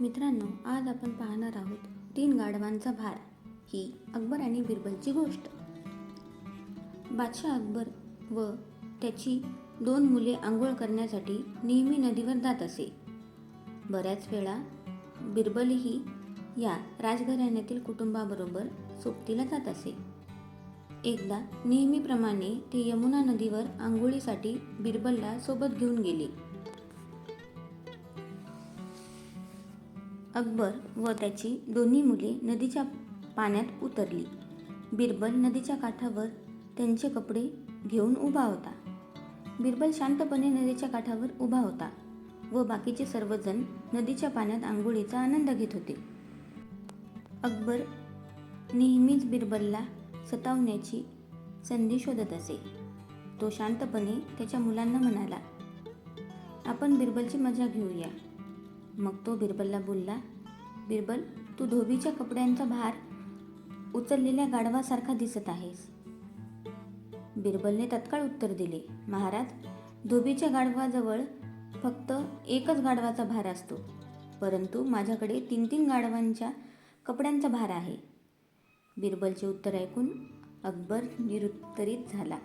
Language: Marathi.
मित्रांनो आज आपण पाहणार आहोत तीन गाढवांचा भार. ही अकबर आणि बिरबलची गोष्ट. बादशाह अकबर व त्याची दोन मुले आंघोळ करण्यासाठी नेहमी नदीवर जात असे. बऱ्याच वेळा बिरबलही या राजघराण्यातील कुटुंबाबरोबर सोबतीला जात असे. एकदा नेहमीप्रमाणे ते यमुना नदीवर आंघोळीसाठी बिरबलला सोबत घेऊन गेले. अकबर व त्याची दोन्ही मुले नदीच्या पाण्यात उतरली. बिरबल नदीच्या काठावर त्यांचे कपडे घेऊन उभा होता. बिरबल शांतपणे नदीच्या काठावर उभा होता व बाकीचे सर्वजण नदीच्या पाण्यात आंघोळीचा आनंद घेत होते. अकबर नेहमीच बिरबलला सतावण्याची संधी शोधत असे. तो शांतपणे त्याच्या मुलांना म्हणाला आपण बिरबलची मजा घेऊया. मग तो बिरबलला बोलला बिरबल तू धोबीच्या कपड्यांचा भार उचललेल्या गाढवासारखा दिसत आहेस. बिरबलने तत्काळ उत्तर दिले महाराज धोबीच्या गाढवाजवळ फक्त एकच गाढवाचा भार असतो परंतु माझ्याकडे तीन तीन गाढवांच्या कपड्यांचा भार आहे. बिरबलचे उत्तर ऐकून अकबर निरुत्तरित झाला.